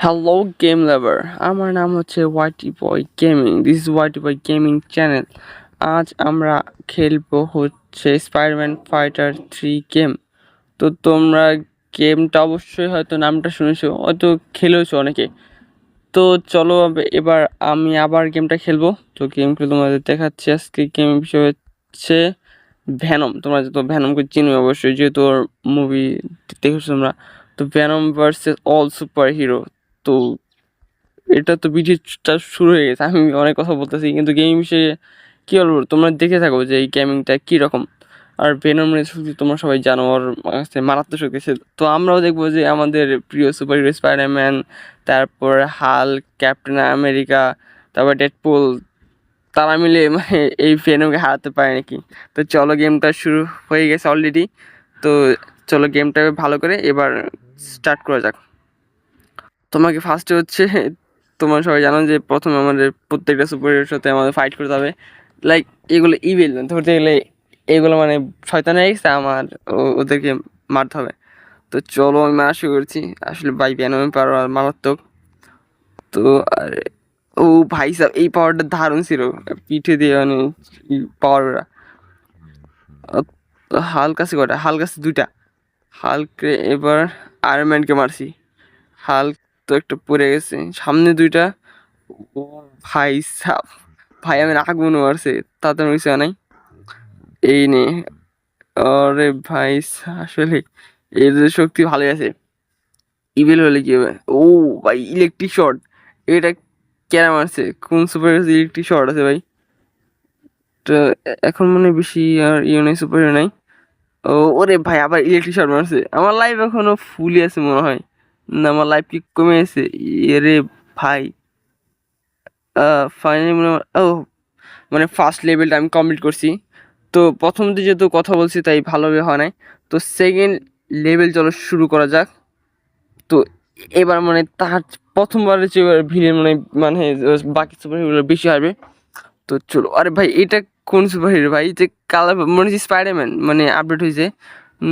Hello game লাভার আমার নাম হচ্ছে YT boy gaming this is YT boy gaming channel আজ আমরা খেলব হচ্ছে স্পাইডারম্যান ফাইটার থ্রি গেম তো তোমরা গেমটা অবশ্যই হয়তো নামটা শুনেছো, হয়তো খেলেওছো অনেকে। তো চলো এবার আমি আবার গেমটা খেলব। তো গেমগুলো তোমাদের দেখাচ্ছি। আজকে গেম বিষয় হচ্ছে ভ্যানম তোমরা তো ভ্যানমকে চিনো অবশ্যই, যেহেতু ওর মুভি দেখেছ তোমরা। তো Venom versus all superhero তো এটা তো ভিডিওটা শুরু হয়ে গেছে। আমি অনেক কথা বলতেছি, কিন্তু গেম বিষয়ে কী বলব? তোমরা দেখে থাকো যে এই গেমিংটা কীরকম। আর ভেনম শক্তি তোমরা সবাই জানো, ওর কাছে মারাত্মক শক্তি তো আমরাও দেখব যে আমাদের প্রিয় সুপার হিরো স্পাইডারম্যান তারপর হাল ক্যাপ্টেন আমেরিকা তারপর ডেডপুল তারা মিলে মানে এই ভেনমকে হারাতে পারে নাকি? তো চলো গেমটা শুরু হয়ে গেছে অলরেডি তো চলো গেমটা ভালো করে এবার স্টার্ট করা যাক। তোমাকে ফার্স্টে হচ্ছে, তোমার সবাই জানো যে প্রথমে আমাদের প্রত্যেকটা সুপারের সাথে আমাদের ফাইট করতে হবে। লাইক এগুলো ইভিল ধরতে গেলে এগুলো মানে শয়তান হয়ে গেছে আমার ওদেরকে মারতে হবে। তো চলো আমি মারা শুরু করছি। আসলে বাই আমি পারো আর মারাত্মক। তো, আর ও ভাই সাহেব এই পাওয়ারটা দারুণ ছিল। পিঠে দিয়ে মানে পাওয়ারটা হালকা কটা হালকা সে দুইটা। হালকে এবার আয়রনম্যানকে মারছি। হাল্ক তো একটা পড়ে গেছে। সামনে দুইটা, ও ভাই সাহ ভাই আমি আগুন মারছে তাতে কিছু নাই। এই নে, আরে ভাই আসলে এদের শক্তি ভালোই আছে। ইভিল হলে কি হবে? ও ভাই ইলেকট্রিক শর্ট এটা কেন মারছে? কোন সুপার ইলেকট্রিক শর্ট আছে ভাই? তো এখন মনে বেশি আর ইয়ে নাই সুপার নাই। ও, ওরে ভাই, আবার ইলেকট্রিক শর্ট মারছে। আমার লাইফ এখনও ফুলই আছে মনে হয়। না, আমার লাইফ কি কমে গেছে? এরে ভাই। ফাইনালি মনে ও মানে ফার্স্ট লেভেলটা আমি কমপ্লিট করছি। তো প্রথম দিয়ে যেহেতু কথা বলছি, তাই ভালোভাবে হয় নাই। তো সেকেন্ড লেভেল চলো শুরু করা যাক। তো এবার মানে তার প্রথমবারের চেয়ে এবার ভিড়ের মানে মানে বাকি সুপার হিরোগুলো বেশি হবে তো চলো, আরে ভাই, এটা কোন সুপার হিরো ভাই? যে কালার মনে হচ্ছে স্পাইডারম্যান মানে আপডেট হয়েছে।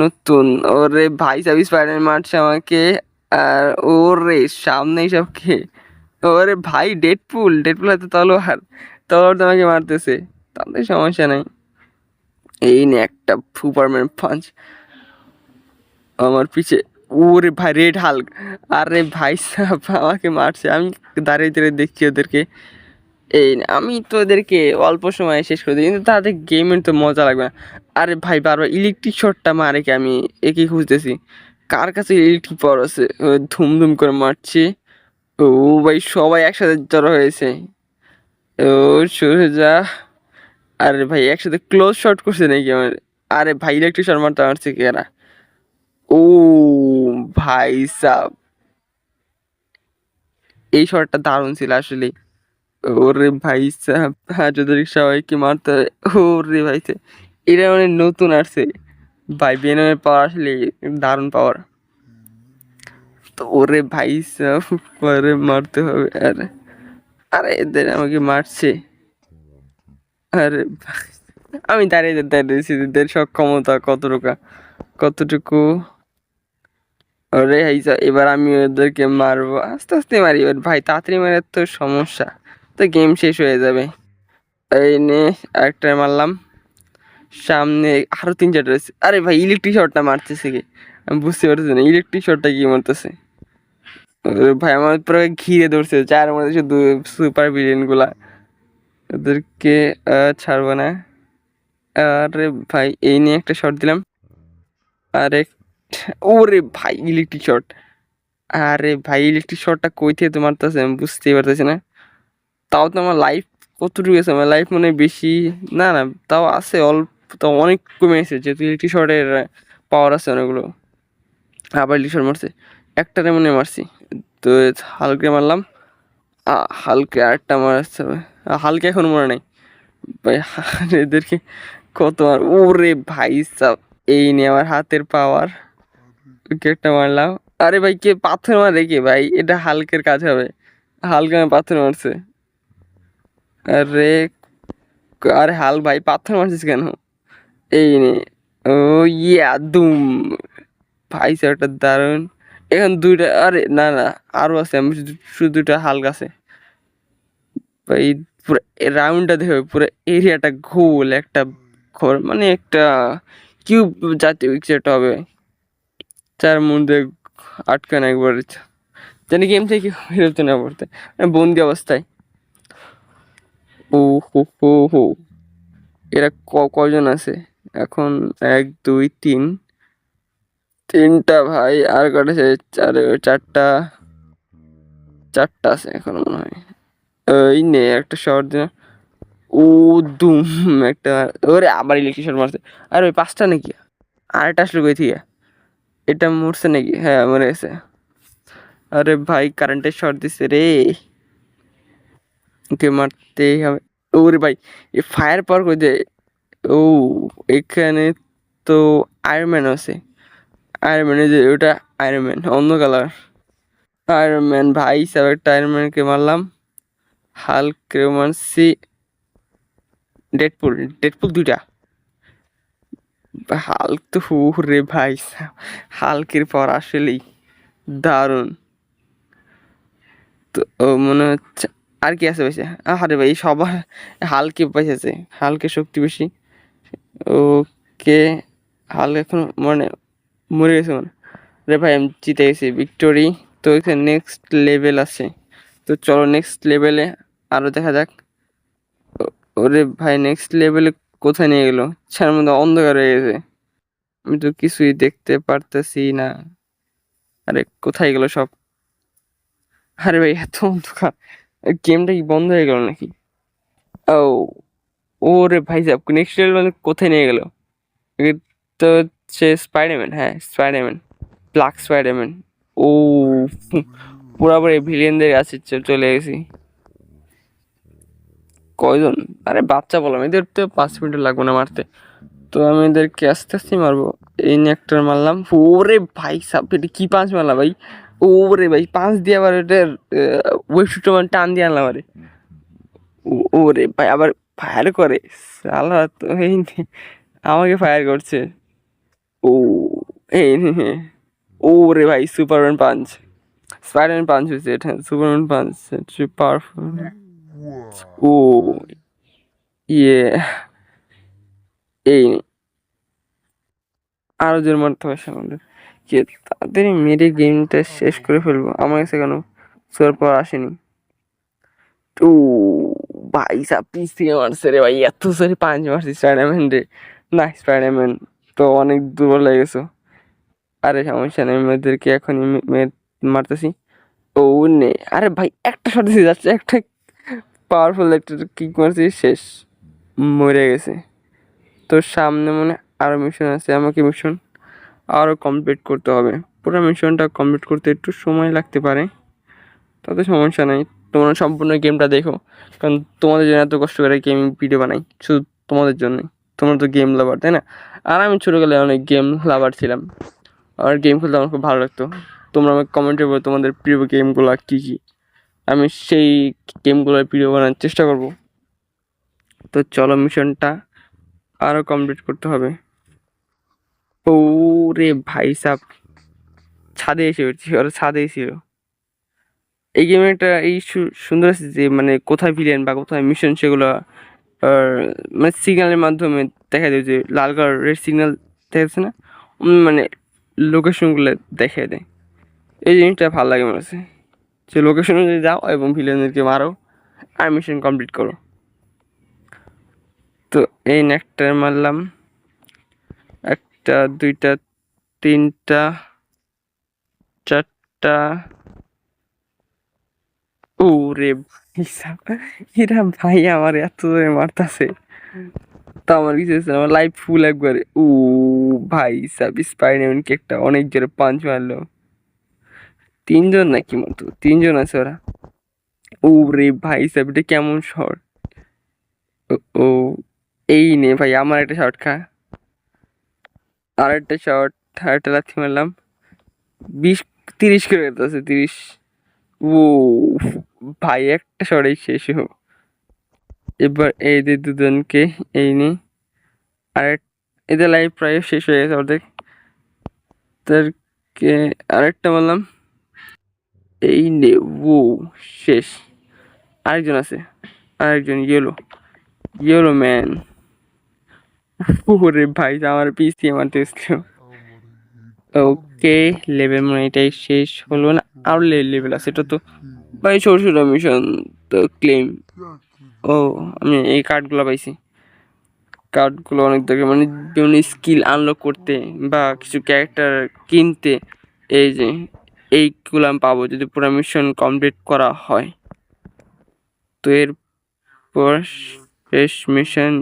নতুন, ওরে ভাই সাহেব স্পাইডারম্যান মারছে আমাকে। আর ওরে সামনে সব কে? ওরে ভাই ডেডপুল ডেডপুল হাতে তলোয়ার। তলোয়ার তো আমাকে মারতেছে। তাহলে সমস্যা নাই। এই নে একটা সুপারম্যান পাঞ্চ আমার পিছে। ওরে ভাই রেড হাল্ক আরে ভাই সাহেব আমাকে মারছে। আমি দাঁড়িয়ে দাঁড়িয়ে দেখছি ওদেরকে। এই আমি তো ওদেরকে অল্প সময়ে শেষ করে দিই। কিন্তু তাদের গেমের তো মজা লাগবে না। আরে ভাই, বারবার ইলেকট্রিক শটটা মারে কি আমি? একই খুঁজতেছি। কার কাছে ইলেকট্রিক পাওয়ার আছে? ধুমধুম করে মারছে। ও ভাই সবাই একসাথে জড়ো হয়েছে। ও সরে যা আরে ভাই, একসাথে ক্লোজ শট করছে নাকি আমার? আরে ভাই ইলেকট্রিক শট মারতে মারছে কি এরা? ও ভাই সাব। এই শটটা দারুণ ছিল আসলে। ওরে ভাই সাহেব হাজার সবাইকে মারতে হবে ওরে ভাই এটা মানে নতুন আসছে। ভাই বেনমের পাওয়ার আসলে দারুণ পাওয়ার তো ওরে ভাই সাহেব পরে মারতে হবে, আরে আরে এদের আমাকে মারছে। আরে আমি দাঁড়িয়ে দাঁড়িয়েছি এদের সক্ষমতা কতটুকু কতটুকু? ওরে হাইসা এবার আমি ওদেরকে মারবো, আস্তে আস্তে মারি, এবার ভাই, তাড়াতাড়ি মারে তো সমস্যা, তো গেম শেষ হয়ে যাবে। এই নে আরেকটা মারলাম। সামনে আরও তিন চারটা রয়েছে। আরে ভাই ইলেকট্রিক শটটা মারতেছে কি? আমি বুঝতে পারতেছি না ইলেকট্রিক শটটা কি মারতেছে? ভাই, আমার পুরো ঘিরে ধরছে চার মধ্যে শুধু সুপার ভিলেনগুলা। ওদেরকে ছাড়বো না। আরে ভাই, এই নিয়ে একটা শট দিলাম। আরে, ওরে ভাই ইলেকট্রিক শট আরে ভাই ইলেকট্রিক শটটা কই থেকে তো মারতেছে আমি বুঝতেই পারতেছি না। তাও তো আমার লাইফ কতটুকু আছে? আমার লাইফ মনে বেশি না না, তাও আছে অল্প তাও অনেক কমে গেছে যেহেতু ইলেকট্রিক শর্টের পাওয়ার আছে অনেকগুলো। আবার ইলেকট্রিক শর্ট মারছে, একটা মনে মারছি। তো হালকে মারলাম হালকে আরেকটা মারছে হালকে এখন মনে নাই। ভাই, এদেরকে কত মার, ওরে ভাই সাব। এই নিয়ে আমার হাতের পাওয়ার একটা মারলাম। আরে ভাই, কে পাথর মারে কে ভাই? এটা হালকের কাজ হবে। হালকা পাথর মারছে। আরে আরে হাল ভাই, পাথর মারছিস কেন? এই নে। ও ইয়া, দুম। ভাই, স্যারটা দারুণ। এখন দুইটা, আরে, না না আরও আছে। আমি শুধু দুইটা হালকা আছে। এই পুরো রাউন্ডটা দেখো, পুরো এরিয়াটা গোল, একটা ঘর মানে একটা কিউব জাতীয় কিছু একটা হবে। তার মধ্যে আটকানো একবার। জানি গেম থেকে বেরোতে না পড়তে মানে বন্দি অবস্থায়। ও, হো হো হো। এরা ক কজন আছে? এখন এক, দুই, তিন। তিনটা ভাই, আর কটা আছে চার, চারটা। চারটা আছে এখন মনে হয়। এই নে, একটা শর্ট দিন ও দুম একটা ওরে আবার ইলেকট্রিক শর্ট মারছে। আর ওই পাঁচটা নাকি? আরেকটা আসলে কই থেকে? এটা মরছে নাকি? হ্যাঁ মরে গেছে। আরে ভাই কারেন্টের শর্ট দিছে রে। ওকে মারতেই হবে। ওরে ভাই এ ফায়ার পাওয়ার কই দে? ও, এখানে তো আয়রম্যান আছে। আয়রম্যান যে, ওটা আয়রম্যান অন্য কালার আয়রম্যান ভাই হিসাবে একটা আয়রম্যানকে মারলাম। হালকে মারছি ডেডপুল ডেডপুল দুইটা। হাল্ক তো হু রে ভাই হালকের পর আসলেই দারুণ। তো, ও মনে হচ্ছে, আর কি আছে বেশি? আরে ভাই, সবার হালকে বেঁচেছে হালকে শক্তি বেশি। ওকে হালকা এখন মানে মরে গেছে মানে রে ভাই, আমি জিতে গেছি ভিক্টোরি তো এখানে নেক্সট লেভেল আছে। তো চলো নেক্সট লেভেলে আরও দেখা যাক। ওরে ভাই নেক্সট লেভেলে কোথায় নিয়ে গেলো? ছার মধ্যে অন্ধকার হয়ে গেছে। আমি তো কিছুই দেখতে পারতেছি না। আরে, কোথায় গেল সব? আরে ভাই, এত অন্ধকার। গেমটা কি বন্ধ হয়ে গেল নাকি? ও ওরে ভাই সাহেব নেক্সট লেভেল কোথায় নিয়ে গেল? তো হচ্ছে স্পাইডারম্যান হ্যাঁ স্পাইডারম্যান ব্ল্যাক স্পাইডারম্যান ও, পুরোপুরি ভিলিয়ানদের কাছে চলে গেছি। কয়জন? আরে বাচ্চা বললাম, এদের তো পাঁচ মিনিট লাগবে না মারতে। তো আমি এদেরকে আস্তে আস্তে মারবো। এই নেকটার মারলাম। ওরে ভাই সাপ এটা কি পাঁচ মারলাম ভাই? ওরে ভাই, পাঁচ দিয়ে আবার এটার ওয়েবশুটটা মানে টান দিয়ে আনলাম আরে। ওরে ভাই, আবার ফায়ার করে? সালা তো এই আমাকে ফায়ার করছে। ও, এই নে। ওরে ভাই, সুপারম্যান পাঞ্চ। স্পাইডারম্যান পাঞ্চ হয়েছে এটা, সুপারম্যান পাঞ্চ পাওয়ারফুল ও ইয়ে এই নে। আরও জোর মারতে হবে সামনে। কে, তাড়াতাড়ি মেরে গেমটা শেষ করে ফেলব। আমার কাছে কেন সোর পর আসেনি। ও ভাই পিস থেকে মারছে রে ভাই, এত সারি পাঁচ মারছি স্পাইডারম্যান রে। না স্পাইডারম্যান তো অনেক দুর্বল লেগে গেছো। আরে, সমস্যা নেই, মেয়েদেরকে এখনই মারতেছি। ও নে, আরে ভাই, একটা শট দিয়ে যাচ্ছে, একটা পাওয়ারফুল একটা কিক মারছি, শেষ, মরে গেছে। তো সামনে মনে হয় আরও মিশন আছে, আমাকে মিশন আরও কমপ্লিট করতে হবে। পুরো মিশনটা কমপ্লিট করতে একটু সময় লাগতে পারে। তাতে সমস্যা নেই। তোমরা সম্পূর্ণ গেমটা দেখো। কারণ তোমাদের জন্য এত কষ্ট করে গেমিং ভিডিও বানাই, শুধু তোমাদের জন্যই। তোমরা তো গেম লাভার তাই না? আর আমি ছোটোবেলায় অনেক গেম লাভার ছিলাম। আর গেম খেলতে আমার খুব ভালো লাগতো। তোমরা আমাকে কমেন্টে বলো তোমাদের প্রিয় গেমগুলো কী কী। আমি সেই গেমগুলোর ভিডিও বানানোর চেষ্টা করব। তো চলো মিশনটা আরও কমপ্লিট করতে হবে। ও রে ভাই সাব, ছাদে এসে উঠছি ওরা ছাদেই ছিল। এই গেমে একটা এই সুন্দর আছে যে মানে কোথায় ভিলেন বা কোথায় মিশন সেগুলো মানে সিগন্যালের মাধ্যমে দেখা যায় যে, লাল কালার রেড সিগন্যাল দেখা যাচ্ছে না মানে লোকেশনগুলো দেখিয়ে দেয়। এই জিনিসটা ভালো লাগে আমার কাছে যে লোকেশন অনুযায়ী যাও এবং ভিলেনদেরকে মারো, আর মিশন কমপ্লিট করো। তো এই নেকটা মারলাম। একটা, দুইটা, তিনটা, চারটা ও রে ভাই সাব, এরা ভাই আমার এত জোরে মারতাছে। তা আমার কিছু হচ্ছে আমার লাইফ ফুল একবারে। ও ভাই সাব স্পাইডারম্যান কেকটা অনেক জোরে পাঞ্চ মারলো। তিনজন নাকি মতো তিনজন আছে ওরা। ও রে ভাই সাব এটা কেমন শট ও এই নে ভাই আমার একটা শট খা। আর একটা শট আর একটা লাথি মারলাম। বিশ তিরিশ করে আছে তিরিশ। ও ভাই, একটা শটেই শেষ হোক। এবার এই দুজনকে এই নি। আর এদের লাইফ প্রায় শেষ হয়ে গেছে অর্ধেক। তার ওকে আরেকটা বললাম। এই নে ও শেষ। আরেকজন আছে। আরেকজন ইয়েলো ইয়েলো ম্যান ওরে ভাই আমার পিসি আমার টেস্ট ওকে লেভেল মানে এটাই শেষ হলো না। আরও লেভেল আছে, এটা তো ভাই ছোটো ছোটো মিশন তো ক্লেম ও, আমি এই কার্ডগুলো পাইছি। কার্ডগুলো অনেক দরকার। মানে যেমন স্কিল আনলক করতে বা কিছু ক্যারেক্টার কিনতে, এই যে এইগুলো আমি পাবো যদি পুরো মিশন কমপ্লিট করা হয়। তো এরপর শেষ মিশন